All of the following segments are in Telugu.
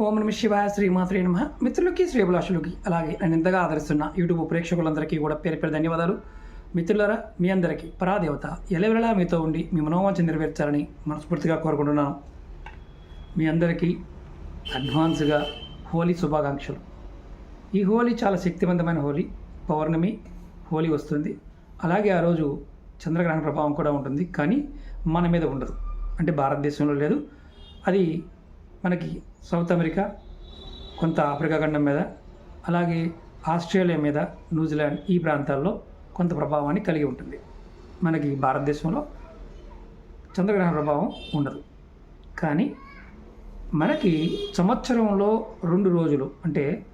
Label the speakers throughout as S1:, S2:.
S1: ఓం నమ శివాయ శ్రీమాత్రే నమ. మిత్రులకి శ్రీభిలాషులకి అలాగే నేను ఇంతగా ఆదరిస్తున్న యూట్యూబ్ ప్రేక్షకులందరికీ కూడా పేరు పేరు ధన్యవాదాలు. మిత్రులరా మీ అందరికీ పరాదేవత ఎలవెలా మీతో ఉండి మీ మనోవాంఛ నెరవేర్చాలని మనస్ఫూర్తిగా కోరుకుంటున్నాను. మీ అందరికీ అడ్వాన్స్గా హోలీ శుభాకాంక్షలు. ఈ హోలీ చాలా శక్తివంతమైన హోలీ. పౌర్ణమి హోలీ వస్తుంది. అలాగే ఆ రోజు చంద్రగ్రహణ ప్రభావం కూడా ఉంటుంది. కానీ మన మీద ఉండదు. అంటే భారతదేశంలో లేదు. అది మనకి సౌత్ అమెరికా కొంత ఆఫ్రికా ఖండం మీద అలాగే ఆస్ట్రేలియా మీద న్యూజిలాండ్ ఈ ప్రాంతాల్లో కొంత ప్రభావాన్ని కలిగి ఉంటుంది. మనకి భారతదేశంలో చంద్రగ్రహణ ప్రభావం ఉండదు. కానీ మనకి సంవత్సరంలో రెండు రోజులు అంటే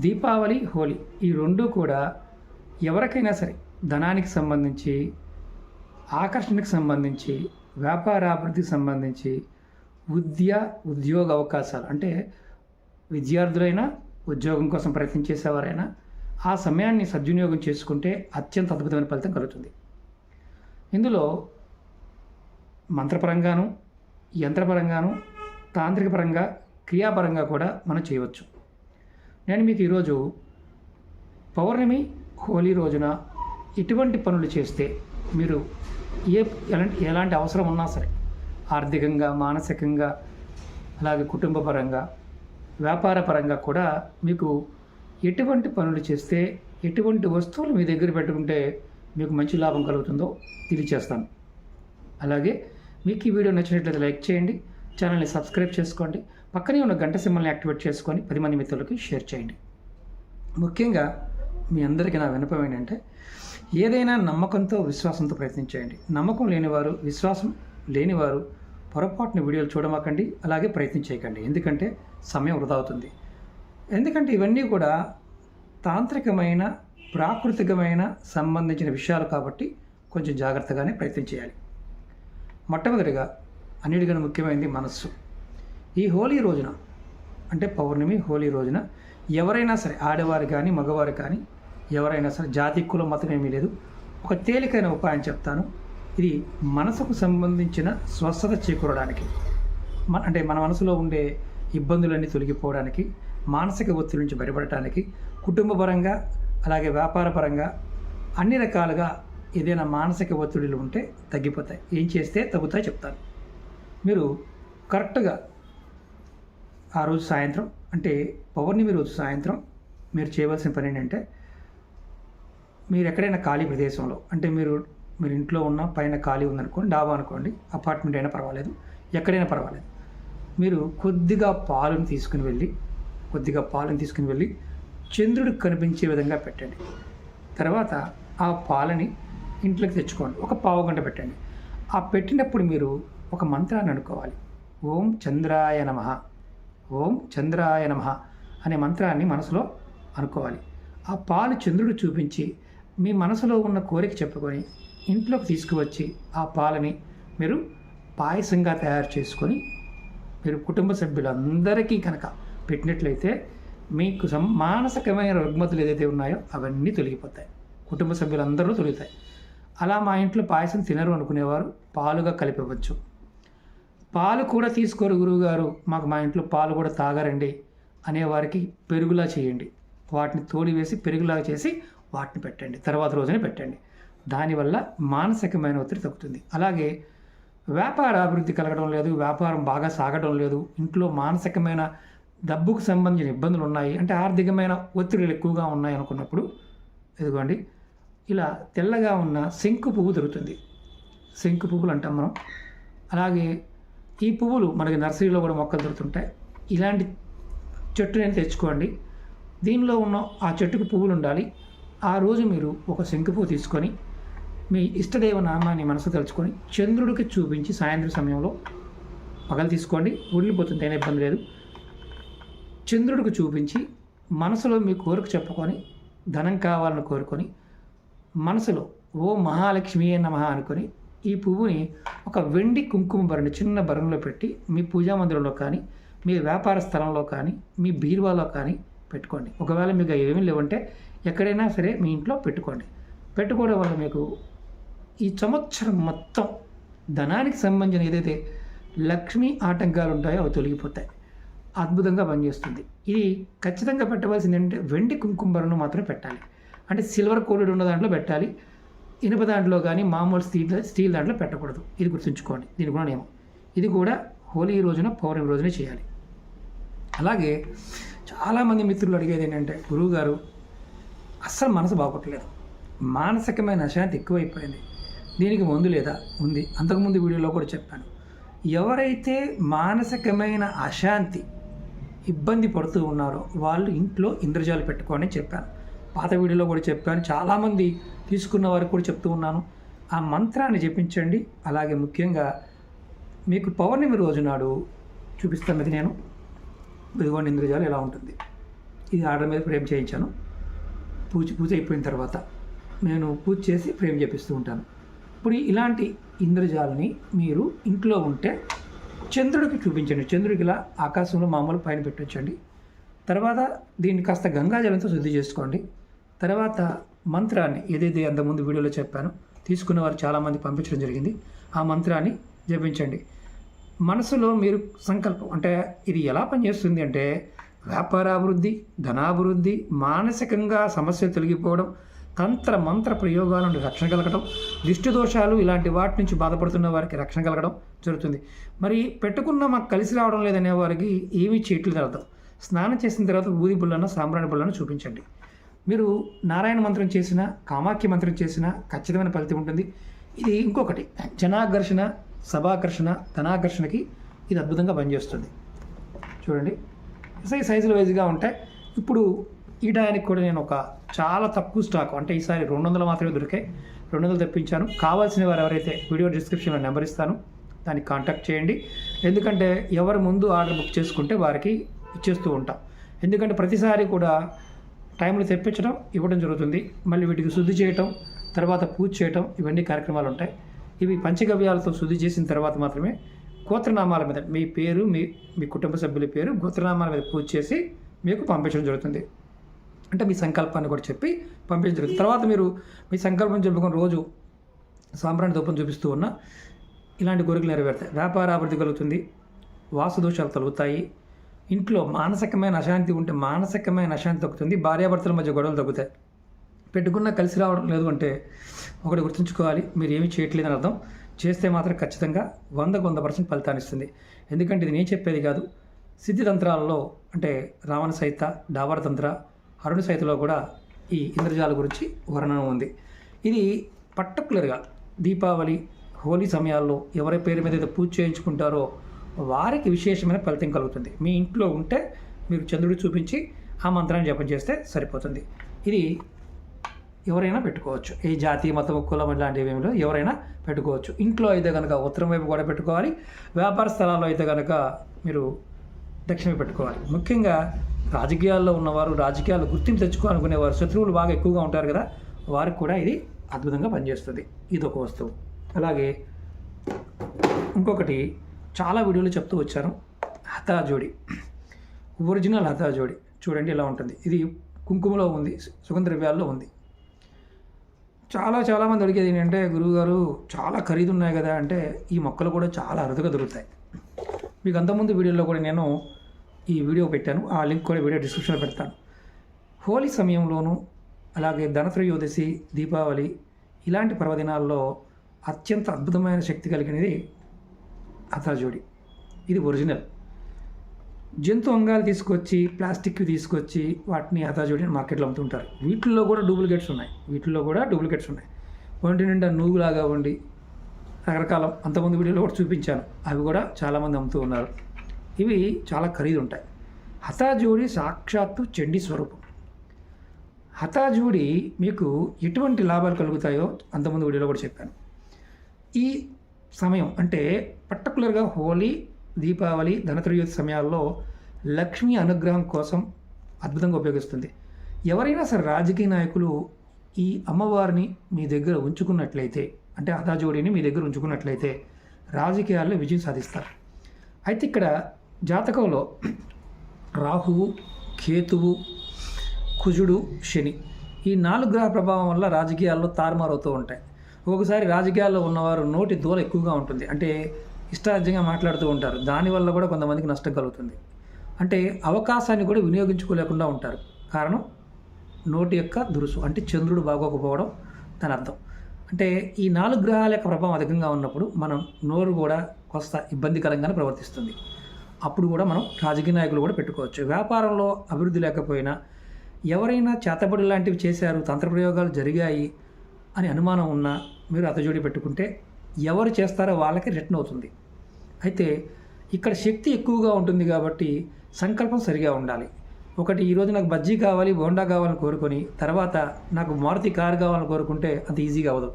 S1: దీపావళి హోలీ ఈ రెండు కూడా ఎవరికైనా సరే ధనానికి సంబంధించి ఆకర్షణకు సంబంధించి వ్యాపారాభివృద్ధికి సంబంధించి విద్య ఉద్యోగ అవకాశాలు. అంటే విద్యార్థులైనా ఉద్యోగం కోసం ప్రయత్నం చేసేవారైనా ఆ సమయాన్ని సద్వినియోగం చేసుకుంటే అత్యంత అద్భుతమైన ఫలితం కలుగుతుంది. ఇందులో మంత్రపరంగాను యంత్రపరంగాను తాంత్రిక పరంగా క్రియాపరంగా కూడా మనం చేయవచ్చు. నేను మీకు ఈరోజు పౌర్ణమి హోలీ రోజున ఇటువంటి పనులు చేస్తే మీరు ఏ ఎలాంటి ఎలాంటి అవసరం ఉన్నా సరే ఆర్థికంగా మానసికంగా అలాగే కుటుంబపరంగా వ్యాపారపరంగా వ్యాపార పరంగా కూడా మీకు ఎటువంటి పనులు చేస్తే ఎటువంటి వస్తువులు మీ దగ్గర పెట్టుకుంటే మీకు మంచి లాభం కలుగుతుందో తెలియచేస్తాను. అలాగే మీకు ఈ వీడియో నచ్చినట్లయితే లైక్ చేయండి ఛానల్ని సబ్స్క్రైబ్ చేసుకోండి పక్కనే ఉన్న గంట సింబల్ని యాక్టివేట్ చేసుకొని పది మంది మిత్రులకి షేర్ చేయండి. ముఖ్యంగా మీ అందరికీ నా వినపం ఏంటంటే ఏదైనా నమ్మకంతో విశ్వాసంతో ప్రయత్నించేయండి. నమ్మకం లేనివారు విశ్వాసం లేనివారు పొరపాటున వీడియోలు చూడమాకండి అలాగే ప్రయత్నం చేయకండి. ఎందుకంటే సమయం వృధా అవుతుంది. ఎందుకంటే ఇవన్నీ కూడా తాంత్రికమైన ప్రాకృతికమైన సంబంధించిన విషయాలు కాబట్టి కొంచెం జాగ్రత్తగానే ప్రయత్నం చేయాలి. మొట్టమొదటిగా అన్నిటికన్నా ముఖ్యమైనది మనస్సు. ఈ హోలీ రోజున అంటే పౌర్ణమి హోలీ రోజున ఎవరైనా సరే ఆడవారు కానీ మగవారు కానీ ఎవరైనా సరే జాతి కులం మతం ఏమీ లేదు. ఒక తేలికైన ఉపాయం చెప్తాను. ఇది మనసుకు సంబంధించిన స్వస్థత చేకూరడానికి మన అంటే మన మనసులో ఉండే ఇబ్బందులన్నీ తొలగిపోవడానికి మానసిక ఒత్తిడి నుంచి బయటపడటానికి కుటుంబపరంగా అలాగే వ్యాపారపరంగా అన్ని రకాలుగా ఏదైనా మానసిక ఒత్తిడిలు ఉంటే తగ్గిపోతాయి. ఏం చేస్తే తగ్గుతాయి చెప్తాను. మీరు కరెక్ట్గా ఆ రోజు సాయంత్రం అంటే పౌర్ణమి రోజు సాయంత్రం మీరు చేయవలసిన పని ఏంటంటే మీరు ఎక్కడైనా ఖాళీ ప్రదేశంలో అంటే మీరు మీరు ఇంట్లో ఉన్న పైన ఖాళీ ఉందనుకోండి డాబా అనుకోండి అపార్ట్మెంట్ అయినా పర్వాలేదు ఎక్కడైనా పర్వాలేదు. మీరు కొద్దిగా పాలను తీసుకుని వెళ్ళి కొద్దిగా పాలను తీసుకుని వెళ్ళి చంద్రుడికి కనిపించే విధంగా పెట్టండి. తర్వాత ఆ పాలని ఇంట్లోకి తెచ్చుకోండి. ఒక పావు గంట పెట్టండి. ఆ పెట్టినప్పుడు మీరు ఒక మంత్రాన్ని అనుకోవాలి. ఓం చంద్రాయ నమ. ఓం చంద్రాయ నమ అనే మంత్రాన్ని మనసులో అనుకోవాలి. ఆ పాలు చంద్రుడు చూపించి మీ మనసులో ఉన్న కోరిక చెప్పుకొని ఇంట్లోకి తీసుకువచ్చి ఆ పాలని మీరు పాయసంగా తయారు చేసుకొని మీరు కుటుంబ సభ్యులందరికీ కనుక పెట్టినట్లయితే మీకు మానసికమైన రుగ్మతులు ఏదైతే ఉన్నాయో అవన్నీ తొలగిపోతాయి. కుటుంబ సభ్యులందరూ తొలుగుతాయి. అలా మా ఇంట్లో పాయసం తినరు అనుకునేవారు పాలుగా కలిపివ్వచ్చు పాలు కూడా తీసుకోరు గురువుగారు మాకు మా ఇంట్లో పాలు కూడా తాగరండి అనేవారికి పెరుగులా చేయండి. వాటిని తోడి వేసి పెరుగులాగా చేసి వాటిని పెట్టండి తర్వాత రోజునే పెట్టండి. దానివల్ల మానసికమైన ఒత్తిడి తగ్గుతుంది. అలాగే వ్యాపార అభివృద్ధి కలగడం లేదు వ్యాపారం బాగా సాగడం లేదు ఇంట్లో మానసికమైన డబ్బుకు సంబంధించిన ఇబ్బందులు ఉన్నాయి అంటే ఆర్థికమైన ఒత్తిడులు ఎక్కువగా ఉన్నాయి అనుకున్నప్పుడు ఇదిగోండి ఇలా తెల్లగా ఉన్న శంకు పువ్వు దొరుకుతుంది. శంకు పువ్వులు అంటాం మనం. అలాగే ఈ పువ్వులు మనకి నర్సరీలో కూడా మొక్కలు దొరుకుతుంటాయి. ఇలాంటి చెట్టుని తెచ్చుకోండి. దీనిలో ఉన్న ఆ చెట్టుకు పువ్వులు ఉండాలి. ఆ రోజు మీరు ఒక శంకు పువ్వు తీసుకొని మీ ఇష్టదేవ నామాన్ని మనసు తలుచుకొని చంద్రుడికి చూపించి సాయంత్రం సమయంలో పగలు తీసుకోండి. ఉడిలిపోతుంది ఏం ఇబ్బంది లేదు. చంద్రుడికి చూపించి మనసులో మీ కోరిక చెప్పుకొని ధనం కావాలని కోరుకొని మనసులో ఓ మహాలక్ష్మి నమ అనుకొని ఈ పువ్వుని ఒక వెండి కుంకుమ భరణి చిన్న భరణలో పెట్టి మీ పూజా మందిరంలో కానీ మీ వ్యాపార స్థలంలో కానీ మీ బీరువాలో కానీ పెట్టుకోండి. ఒకవేళ మీకు ఏమీ లేవంటే ఎక్కడైనా సరే మీ ఇంట్లో పెట్టుకోండి. పెట్టుకోవడం వల్ల మీకు ఈ సంవత్సరం మొత్తం ధనానికి సంబంధించిన ఏదైతే లక్ష్మీ ఆటంకాలు ఉంటాయో అవి తొలగిపోతాయి. అద్భుతంగా పనిచేస్తుంది. ఇది ఖచ్చితంగా పెట్టవలసింది ఏంటంటే వెండి కుంకుమ మాత్రమే పెట్టాలి. అంటే సిల్వర్ కోడెడ్ ఉన్న దాంట్లో పెట్టాలి. ఇనుప దాంట్లో కానీ మామూలు స్టీల్ స్టీల్ దాంట్లో పెట్టకూడదు. ఇది గుర్తుంచుకోండి. దీని కూడా నియమం. ఇది కూడా హోలీ రోజున పౌర్ణమి రోజునే చేయాలి. అలాగే చాలామంది మిత్రులు అడిగేది ఏంటంటే గురువుగారు అస్సలు మనసు బాగోట్లేదు మానసికమైన అశాంతి ఎక్కువైపోయింది. దీనికి మందు లేదా ఉంది. అంతకుముందు వీడియోలో కూడా చెప్పాను. ఎవరైతే మానసికమైన అశాంతి ఇబ్బంది పడుతూ ఉన్నారో వాళ్ళు ఇంట్లో ఇంద్రజాలు పెట్టుకోని చెప్పాను. పాత వీడియోలో కూడా చెప్పాను. చాలామంది తీసుకున్న వారికి కూడా చెప్తూ ఉన్నాను. ఆ మంత్రాన్ని జపించండి. అలాగే ముఖ్యంగా మీకు పౌర్ణమి రోజు నాడు చూపిస్తాను ఇది నేను. ఇదిగోండి ఇంద్రజాలు ఎలా ఉంటుంది. ఇది ఆర్డర్ మీద ఫ్రేమ్ చేయించాను. పూజ పూజ అయిపోయిన తర్వాత నేను పూజ చేసి ఫ్రేమ్ చేపిస్తూ ఉంటాను. ఇప్పుడు ఇలాంటి ఇంద్రజాలని మీరు ఇంట్లో ఉంటే చంద్రుడికి చూపించండి. చంద్రుడికి ఇలా ఆకాశంలో మామూలు పైన పెట్టొచ్చండి. తర్వాత దీన్ని కాస్త గంగాజలంతో శుద్ధి చేసుకోండి. తర్వాత మంత్రాన్ని ఏదైతే అంతకుముందు వీడియోలో చెప్పానో తీసుకున్న వారు చాలామంది పంపించడం జరిగింది. ఆ మంత్రాన్ని జపించండి. మనసులో మీరు సంకల్పం అంటే ఇది ఎలా పనిచేస్తుంది అంటే వ్యాపారాభివృద్ధి ధనాభివృద్ధి మానసికంగా సమస్యలు తొలగిపోవడం తంత్ర మంత్ర ప్రయోగాల నుండి రక్షణ కలగడం దిష్టి దోషాలు ఇలాంటి వాటి నుంచి బాధపడుతున్న వారికి రక్షణ కలగడం జరుగుతుంది. మరి పెట్టుకున్న మాకు కలిసి రావడం లేదనే వారికి ఏమీ చేయట్లేదు అర్థం స్నానం చేసిన తర్వాత ఊది బుల్లను సాంబ్రాణి బుల్లను చూపించండి. మీరు నారాయణ మంత్రం చేసిన కామాఖ్య మంత్రం చేసిన ఖచ్చితమైన ఫలితం ఉంటుంది. ఇది ఇంకొకటి జనాకర్షణ సభాకర్షణ ధనాకర్షణకి ఇది అద్భుతంగా పనిచేస్తుంది. చూడండి. సై సైజుల వైజ్గా ఉంటాయి ఇప్పుడు ఈ టయానికి కూడా నేను ఒక చాలా తక్కువ స్టాక్ అంటే ఈసారి రెండు వందలు మాత్రమే దొరికాయి. రెండు వందలు తెప్పించాను. కావాల్సిన వారు ఎవరైతే వీడియో డిస్క్రిప్షన్లో నెంబర్ ఇస్తాను దాన్ని కాంటాక్ట్ చేయండి. ఎందుకంటే ఎవరు ముందు ఆర్డర్ బుక్ చేసుకుంటే వారికి ఇచ్చేస్తూ ఉంటాం. ఎందుకంటే ప్రతిసారి కూడా టైంలో తెప్పించడం ఇవ్వడం జరుగుతుంది. మళ్ళీ వీటికి శుద్ధి చేయటం తర్వాత పూజ చేయటం ఇవన్నీ కార్యక్రమాలు ఉంటాయి. ఇవి పంచగవ్యాలతో శుద్ధి చేసిన తర్వాత మాత్రమే గోత్రనామాల మీద మీ పేరు మీ మీ కుటుంబ సభ్యుల పేరు గోత్రనామాల మీద పూజ చేసి మీకు పంపించడం జరుగుతుంది. అంటే మీ సంకల్పాన్ని కూడా చెప్పి పంపించడం జరుగుతుంది. తర్వాత మీరు మీ సంకల్పం చెప్పుకొని రోజు సాంబ్రాణి దూపం చూపిస్తూ ఉన్న ఇలాంటి కోరికలు నెరవేరుతాయి. వ్యాపార అభివృద్ధి కలుగుతుంది వాసు దోషాలు తొలుగుతాయి ఇంట్లో మానసికమైన అశాంతి ఉంటే మానసికమైన అశాంతి తగ్గుతుంది భార్యాభర్తల మధ్య గొడవలు తగ్గుతాయి. పెట్టుకున్న కలిసి రావడం లేదు అంటే ఒకటి గుర్తుంచుకోవాలి మీరు ఏమి చేయట్లేదని అర్థం. చేస్తే మాత్రం ఖచ్చితంగా వందకు వంద పర్సెంట్ ఫలితాన్ని ఇస్తుంది. ఎందుకంటే ఇది నేను చెప్పేది కాదు సిద్ధితంత్రాలలో అంటే రావణ సహిత డావర తంత్ర అరుణ సైతిలో కూడా ఈ ఇంద్రజాల గురించి వర్ణన ఉంది. ఇది పర్టికులర్గా దీపావళి హోలీ సమయాల్లో ఎవరి పేరు మీద అయితే పూజ చేయించుకుంటారో వారికి విశేషమైన ఫలితం కలుగుతుంది. మీ ఇంట్లో ఉంటే మీరు చంద్రుడు చూపించి ఆ మంత్రాన్ని జపం చేస్తే సరిపోతుంది. ఇది ఎవరైనా పెట్టుకోవచ్చు. ఏ జాతి మతం కులం ఇలాంటివి ఏమిలో ఎవరైనా పెట్టుకోవచ్చు. ఇంట్లో అయితే కనుక ఉత్తరం వైపు కూడా పెట్టుకోవాలి. వ్యాపార స్థలాల్లో అయితే కనుక మీరు దక్షిణ పెట్టుకోవాలి. ముఖ్యంగా రాజకీయాల్లో ఉన్నవారు రాజకీయాలు గుర్తింపు తెచ్చుకోవాలనుకునేవారు శత్రువులు బాగా ఎక్కువగా ఉంటారు కదా వారికి కూడా ఇది అద్భుతంగా పనిచేస్తుంది. ఇది ఒక వస్తువు. అలాగే ఇంకొకటి చాలా వీడియోలు చెప్తూ వచ్చాను. హతాజోడి. ఒరిజినల్ హతా జోడి చూడండి ఇలా ఉంటుంది. ఇది కుంకుమలో ఉంది సుగంధ ద్రవ్యాల్లో ఉంది. చాలా చాలామంది అడిగేది ఏంటంటే గురువుగారు చాలా ఖరీదు ఉన్నాయి కదా అంటే ఈ మొక్కలు కూడా చాలా అరుదుగా దొరుకుతాయి. మీకు అంతకుముందు వీడియోలో కూడా నేను ఈ వీడియో పెట్టాను. ఆ లింక్ కూడా వీడియో డిస్క్రిప్షన్లో పెడతాను. హోలీ సమయంలోనూ అలాగే ధనత్రయోదశి దీపావళి ఇలాంటి పర్వదినాల్లో అత్యంత అద్భుతమైన శక్తి కలిగినది అతాజోడి ఇది ఒరిజినల్. జంతు అంగాలు తీసుకొచ్చి ప్లాస్టిక్ తీసుకొచ్చి వాటిని హతాజోడి మార్కెట్లో అమ్ముతుంటారు. వీటిల్లో కూడా డూప్లికేట్స్ ఉన్నాయి. వీటిల్లో కూడా డూప్లికేట్స్ ఉన్నాయి. ఒంటి నిండా నువ్వులాగా ఉండి రకరకాల అంతమంది వీడియోలో కూడా చూపించాను. అవి కూడా చాలామంది అమ్ముతూ ఉన్నారు. ఇవి చాలా ఖరీదు ఉంటాయి హతాజోడి సాక్షాత్తు చెండి స్వరూపం. హతాజోడి మీకు ఎటువంటి లాభాలు కలుగుతాయో అంతకుముందు వీడియోలో కూడా చెప్పాను. ఈ సమయం అంటే పర్టికులర్గా హోలీ దీపావళి ధనత్రయోతి సమయాల్లో లక్ష్మీ అనుగ్రహం కోసం అద్భుతంగా ఉపయోగిస్తుంది. ఎవరైనా సరే రాజకీయ నాయకులు ఈ అమ్మవారిని మీ దగ్గర ఉంచుకున్నట్లయితే అంటే హతాజోడిని మీ దగ్గర ఉంచుకున్నట్లయితే రాజకీయాల్లో విజయం సాధిస్తారు. అయితే ఇక్కడ జాతకంలో రాహువు కేతువు కుజుడు శని ఈ నాలుగు గ్రహ ప్రభావం వల్ల రాజకీయాల్లో తారుమారవుతూ ఉంటాయి. ఒక్కొక్కసారి రాజకీయాల్లో ఉన్నవారు నోటి దూల ఎక్కువగా ఉంటుంది. అంటే ఇష్టారాజ్యంగా మాట్లాడుతూ ఉంటారు. దానివల్ల కూడా కొంతమందికి నష్టం కలుగుతుంది. అంటే అవకాశాన్ని కూడా వినియోగించుకోలేకుండా ఉంటారు. కారణం నోటి యొక్క దురుసు. అంటే చంద్రుడు బాగోకపోవడం దాని అర్థం. అంటే ఈ నాలుగు గ్రహాల యొక్క ప్రభావం అధికంగా ఉన్నప్పుడు మనం నోరు కూడా కొంత ఇబ్బందికరంగానే ప్రవర్తిస్తుంది. అప్పుడు కూడా మనం రాజకీయ నాయకులు కూడా పెట్టుకోవచ్చు. వ్యాపారంలో అభివృద్ధి లేకపోయినా ఎవరైనా చేతబడి లాంటివి చేశారు తంత్ర ప్రయోగాలు జరిగాయి అని అనుమానం ఉన్నా మీరు అతజోడి పెట్టుకుంటే ఎవరు చేస్తారో వాళ్ళకి రిటర్న్ అవుతుంది. అయితే ఇక్కడ శక్తి ఎక్కువగా ఉంటుంది కాబట్టి సంకల్పం సరిగా ఉండాలి. ఒకటి ఈరోజు నాకు బజ్జీ కావాలి బోండా కావాలని కోరుకొని తర్వాత నాకు మారుతి కారు కావాలని కోరుకుంటే అది ఈజీగా అవ్వదు.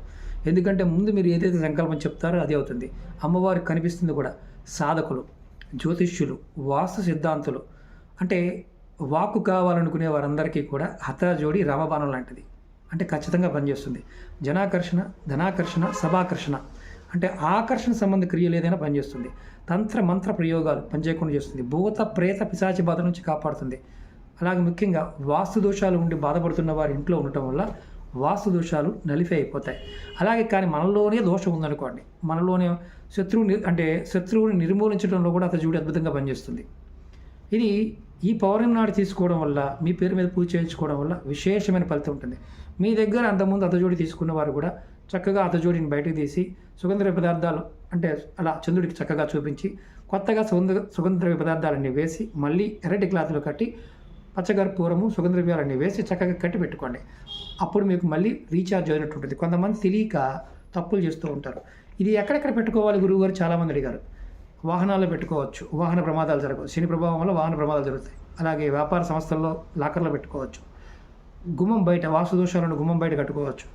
S1: ఎందుకంటే ముందు మీరు ఏదైతే సంకల్పం చెప్తారో అదే అవుతుంది. అమ్మవారికి కనిపిస్తుంది కూడా సాధకులు. జ్యోతిష్యులు వాస్తు సిద్ధాంతులు అంటే వాక్కు కావాలనుకునే వారందరికీ కూడా హతాజోడి రామబాణం లాంటిది. అంటే ఖచ్చితంగా పనిచేస్తుంది. జనాకర్షణ ధనాకర్షణ సభాకర్షణ అంటే ఆకర్షణ సంబంధ క్రియలు ఏదైనా పనిచేస్తుంది. తంత్ర మంత్ర ప్రయోగాలు పనిచేయకుండా చేస్తుంది. భూత ప్రేత పిశాచి బాధ నుంచి కాపాడుతుంది. అలాగే ముఖ్యంగా వాస్తు దోషాలు ఉండి బాధపడుతున్న వారి ఇంట్లో ఉండటం వల్ల వాస్తు దోషాలు నలిఫే అయిపోతాయి. అలాగే కానీ మనలోనే దోషం ఉందనుకోండి. మనలోనే శత్రువుని అంటే శత్రువుని నిర్మూలించడంలో కూడా అతను చూడి అద్భుతంగా పనిచేస్తుంది. ఇది ఈ పౌర్ణమి నాడు తీసుకోవడం వల్ల మీ పేరు మీద పూజ చేయించుకోవడం వల్ల విశేషమైన ఫలితం ఉంటుంది. మీ దగ్గర అంతకుముందు అతజోడి తీసుకున్న వారు కూడా చక్కగా అతజోడిని బయటకు తీసి సుగంధ పదార్థాలు అంటే అలా చంద్రుడికి చక్కగా చూపించి కొత్తగా సుగంధ సుగంధ పదార్థాలన్నీ వేసి మళ్ళీ ఎర్రటి క్లాత్లో కట్టి పచ్చకర్పూరము సుగంధ ద్రవ్యాలన్నీ వేసి చక్కగా కట్టి పెట్టుకోండి. అప్పుడు మీకు మళ్ళీ రీఛార్జ్ అయినట్టు ఉంటుంది. కొంతమంది తెలియక తప్పులు చేస్తూ ఉంటారు. ఇది ఎక్కడెక్కడ పెట్టుకోవాలి గురువుగారు? చాలామంది అడిగారు. వాహనాల్లో పెట్టుకోవచ్చు. వాహన ప్రమాదాలు జరగవు. శని ప్రభావం వల్ల వాహన ప్రమాదాలు జరుగుతాయి. అలాగే వ్యాపార సంస్థల్లో లాకర్లో పెట్టుకోవచ్చు. గుమ్మం బయట వాసుదోషాలను గుమ్మం బయట కట్టుకోవచ్చు.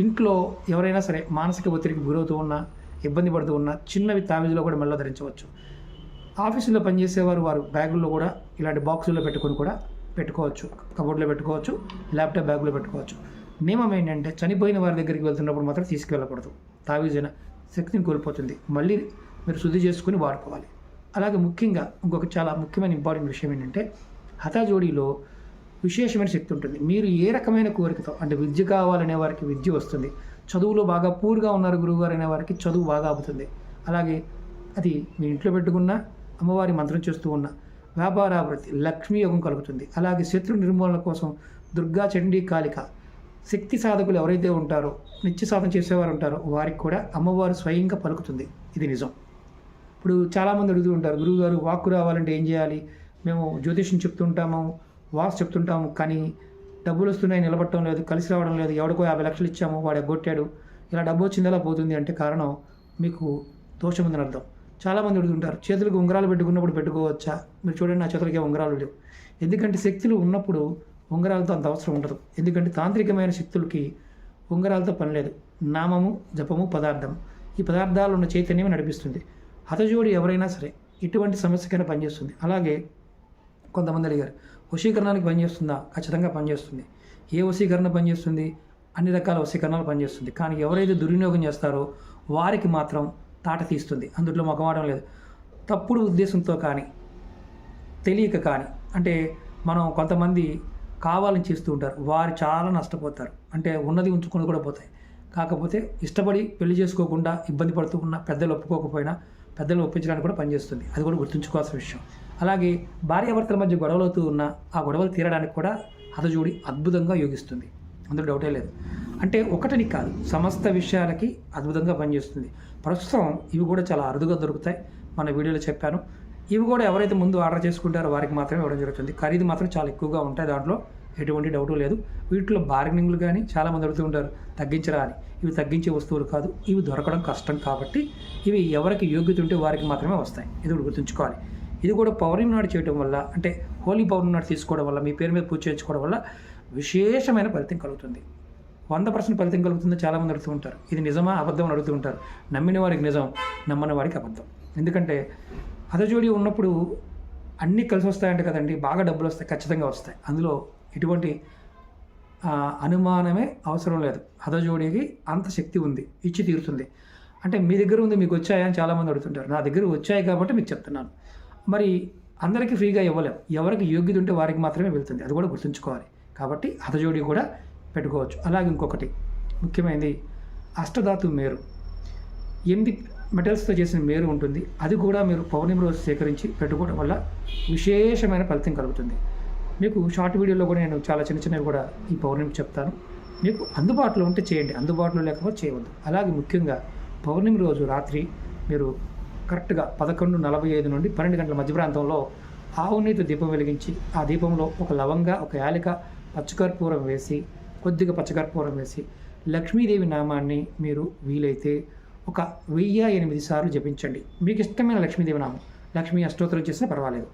S1: ఇంట్లో ఎవరైనా సరే మానసిక ఒత్తిడికి గురవుతూ ఉన్నా ఇబ్బంది పడుతూ ఉన్నా చిన్నవి తావిజులో కూడా మెల్ల ధరించవచ్చు. ఆఫీసులో పనిచేసేవారు వారు బ్యాగుల్లో కూడా ఇలాంటి బాక్సుల్లో పెట్టుకొని కూడా పెట్టుకోవచ్చు కబోర్డ్లో పెట్టుకోవచ్చు ల్యాప్టాప్ బ్యాగ్లో పెట్టుకోవచ్చు. నియమం ఏంటంటే చనిపోయిన వారి దగ్గరికి వెళ్తున్నప్పుడు మాత్రం తీసుకెళ్ళకూడదు. తావీజైన శక్తిని కోల్పోతుంది. మళ్ళీ మీరు శుద్ధి చేసుకుని వాడుకోవాలి. అలాగే ముఖ్యంగా ఇంకొక చాలా ముఖ్యమైన ఇంపార్టెంట్ విషయం ఏంటంటే హతాజోడిలో విశేషమైన శక్తి ఉంటుంది. మీరు ఏ రకమైన కోరికతో అంటే విద్య కావాలనే వారికి విద్య వస్తుంది. చదువులో బాగా పూర్గా ఉన్నారు గురువుగారు అనే వారికి చదువు బాగా అవుతుంది అలాగే అది మీ ఇంట్లో పెట్టుకున్న అమ్మవారి మంత్రం చేస్తూ ఉన్నా వ్యాపారాభివృద్ధి లక్ష్మీ యోగం కలుగుతుంది. అలాగే శత్రు నిర్మూలన కోసం దుర్గా చండీ కాళిక. శక్తి సాధకులు ఎవరైతే ఉంటారో నిత్య సాధన చేసేవారు ఉంటారో వారికి కూడా అమ్మవారు స్వయంగా పలుకుతుంది. ఇది నిజం. ఇప్పుడు చాలామంది అడుగుతూ ఉంటారు గురువుగారు వాక్కు రావాలంటే ఏం చేయాలి? మేము జ్యోతిష్యం చెప్తుంటాము వాస్తు చెప్తుంటాము కానీ డబ్బులు వస్తున్నాయి నిలబడటం లేదు కలిసి రావడం లేదు ఎవడికో యాభై లక్షలు ఇచ్చాము వాడు ఎగ్గొట్టాడు ఇలా డబ్బు వచ్చింది ఎలా పోతుంది అంటే కారణం మీకు దోషం ఉందని అర్థం. చాలామంది అడుగుతుంటారు చేతులకు ఉంగరాలు పెట్టుకున్నప్పుడు పెట్టుకోవచ్చా? మీరు చూడండి నా చేతులకి ఉంగరాలు లేవు. ఎందుకంటే శక్తులు ఉన్నప్పుడు ఉంగరాలతో అంత అవసరం ఉండదు. ఎందుకంటే తాంత్రికమైన శక్తులకి ఉంగరాలతో పని లేదు. నామము జపము పదార్థం. ఈ పదార్థాలు ఉన్న చైతన్యం నడిపిస్తుంది. హతజోడి ఎవరైనా సరే ఇటువంటి సమస్యకైనా పనిచేస్తుంది. అలాగే కొంతమంది అడిగారు వశీకరణానికి పనిచేస్తుందా? ఖచ్చితంగా పనిచేస్తుంది. ఏ వశీకరణ పనిచేస్తుంది? అన్ని రకాల వశీకరణాలు పనిచేస్తుంది. కానీ ఎవరైతే దుర్వినియోగం చేస్తారో వారికి మాత్రం తాట తీస్తుంది. అందులో మొగమాటం లేదు. తప్పుడు ఉద్దేశంతో కానీ తెలియక కానీ అంటే మనం కొంతమంది కావాలని చేస్తూ ఉంటారు. వారు చాలా నష్టపోతారు. అంటే ఉన్నది ఉంచుకుని కూడా పోతాయి. కాకపోతే ఇష్టపడి పెళ్ళి చేసుకోకుండా ఇబ్బంది పడుతూ ఉన్న పెద్దలు ఒప్పుకోకపోయినా పెద్దలు ఒప్పించడానికి కూడా పనిచేస్తుంది అది కూడా గుర్తుంచుకోవాల్సిన విషయం. అలాగే భార్యాభర్తల మధ్య గొడవలు అవుతూ ఉన్న ఆ గొడవలు తీరడానికి కూడా హతజోడి అద్భుతంగా యోగిస్తుంది. అందులో డౌటే లేదు. అంటే ఒకటని కాదు సమస్త విషయాలకి అద్భుతంగా పనిచేస్తుంది. ప్రస్తుతం ఇవి కూడా చాలా అరుదుగా దొరుకుతాయి. మన వీడియోలో చెప్పాను. ఇవి కూడా ఎవరైతే ముందు ఆర్డర్ చేసుకుంటారో వారికి మాత్రమే ఇవ్వడం జరుగుతుంది. ఖరీదు మాత్రం చాలా ఎక్కువగా ఉంటాయి దాంట్లో. ఎటువంటి డౌట్ లేదు. వీటిలో బార్గెనింగ్లు కానీ చాలామంది అడుగుతూ ఉంటారు తగ్గించరా అని. ఇవి తగ్గించే వస్తువులు కాదు ఇవి దొరకడం కష్టం కాబట్టి ఇవి ఎవరికి యోగ్యత ఉంటే వారికి మాత్రమే వస్తాయి. ఇది కూడా గుర్తుంచుకోవాలి. ఇది కూడా పౌర్ణమి నాడు చేయడం వల్ల అంటే హోలీ పౌర్ణమి నాడు తీసుకోవడం వల్ల మీ పేరు మీద పూజ చేయించుకోవడం వల్ల విశేషమైన ఫలితం కలుగుతుంది. వంద పర్సెంట్ ఫలితం కలుగుతుందో చాలామంది అడుగుతూ ఉంటారు. ఇది నిజమా? అబద్ధం అని అడుగుతూ ఉంటారు. నమ్మిన వారికి నిజం నమ్మని వారికి అబద్ధం. ఎందుకంటే హతజోడి ఉన్నప్పుడు అన్నీ కలిసి వస్తాయంట కదండి. బాగా డబ్బులు వస్తాయి ఖచ్చితంగా వస్తాయి. అందులో ఎటువంటి అనుమానమే అవసరం లేదు. హతజోడికి అంత శక్తి ఉంది ఇచ్చి తీరుతుంది. అంటే మీ దగ్గర ఉంది మీకు వచ్చాయని చాలామంది అడుగుతుంటారు. నా దగ్గర వచ్చాయి కాబట్టి మీకు చెప్తున్నాను. మరి అందరికీ ఫ్రీగా ఇవ్వలేం. ఎవరికి యోగ్యత ఉంటే వారికి మాత్రమే వెళ్తుంది. అది కూడా గుర్తుంచుకోవాలి. కాబట్టి హతజోడి కూడా పెట్టుకోవచ్చు. అలాగే ఇంకొకటి ముఖ్యమైనది అష్టధాతు మేరు. ఎనిమిది మెటల్స్తో చేసిన మేరు ఉంటుంది. అది కూడా మీరు పౌర్ణమి రోజు సేకరించి పెట్టుకోవడం వల్ల విశేషమైన ఫలితం కలుగుతుంది. మీకు షార్ట్ వీడియోలో కూడా నేను చాలా చిన్న చిన్నవి కూడా ఈ పౌర్ణమి చెప్తాను. మీకు అందుబాటులో ఉంటే చేయండి. అందుబాటులో లేకపోతే చేయవద్దు. అలాగే ముఖ్యంగా పౌర్ణమి రోజు రాత్రి మీరు కరెక్ట్గా పదకొండు నలభై ఐదు నుండి పన్నెండు గంటల మధ్య ప్రాంతంలో ఆవు నీతి దీపం వెలిగించి ఆ దీపంలో ఒక లవంగా ఒక యాలిక పచ్చకర్పూరం వేసి కొద్దిగా పచ్చకర్పూరం వేసి లక్ష్మీదేవి నామాన్ని మీరు వీలైతే ఒక వెయ్యి ఎనిమిది సార్లు జపించండి. మీకు ఇష్టమైన లక్ష్మీదేవి నామం లక్ష్మీ అష్టోత్తరం చేసినా పర్వాలేదు.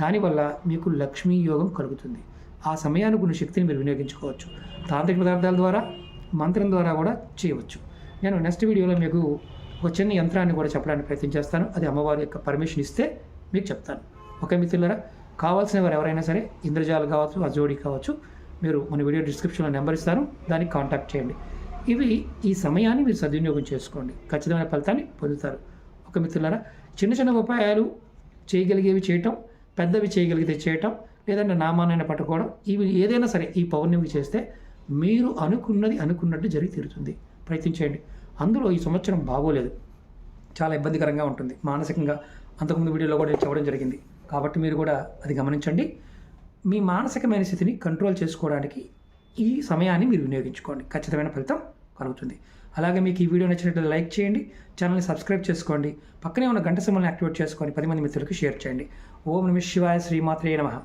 S1: దానివల్ల మీకు లక్ష్మీ యోగం కలుగుతుంది. ఆ సమయానుగుణ శక్తిని మీరు వినియోగించుకోవచ్చు. తాంత్రిక పదార్థాల ద్వారా మంత్రం ద్వారా కూడా చేయవచ్చు. నేను నెక్స్ట్ వీడియోలో మీకు ఒక చిన్న యంత్రాన్ని కూడా చెప్పడానికి ప్రయత్నం చేస్తాను. అది అమ్మవారి యొక్క పర్మిషన్ ఇస్తే మీకు చెప్తాను. ఓకే మిత్రులరా కావాల్సిన వారు ఎవరైనా సరే ఇంద్రజాలు కావచ్చు అజోడి కావచ్చు మీరు మన వీడియో డిస్క్రిప్షన్లో నెంబర్ ఇస్తారు దానికి కాంటాక్ట్ చేయండి. ఇవి ఈ సమయాన్ని మీరు సద్వినియోగం చేసుకోండి. ఖచ్చితమైన ఫలితాన్ని పొందుతారు. ఒక మిత్రులారా చిన్న చిన్న ఉపాయాలు చేయగలిగేవి చేయటం పెద్దవి చేయగలిగితే చేయటం లేదంటే నామానైనా పట్టుకోవడం ఇవి ఏదైనా సరే ఈ పౌర్ణమికి చేస్తే మీరు అనుకున్నది అనుకున్నట్టు జరిగి తీరుతుంది. ప్రయత్నించేయండి అందులో ఈ సంవత్సరం బాగోలేదు. చాలా ఇబ్బందికరంగా ఉంటుంది. మానసికంగా అంతకుముందు వీడియోలో కూడా నేను చెప్పడం జరిగింది. కాబట్టి మీరు కూడా అది గమనించండి. మీ మానసికమైన స్థితిని కంట్రోల్ చేసుకోవడానికి ఈ సమయాన్ని మీరు వినియోగించుకోండి. ఖచ్చితమైన ఫలితం కలుగుతుంది. అలాగే మీకు ఈ వీడియో నచ్చినట్లయితే లైక్ చేయండి ఛానల్ని సబ్స్క్రైబ్ చేసుకోండి పక్కనే ఉన్న గంట సింబల్ని యాక్టివేట్ చేసుకొని పది మంది మిత్రులకు షేర్ చేయండి. ఓం నమ శివాయ శ్రీమాత్రే నమః.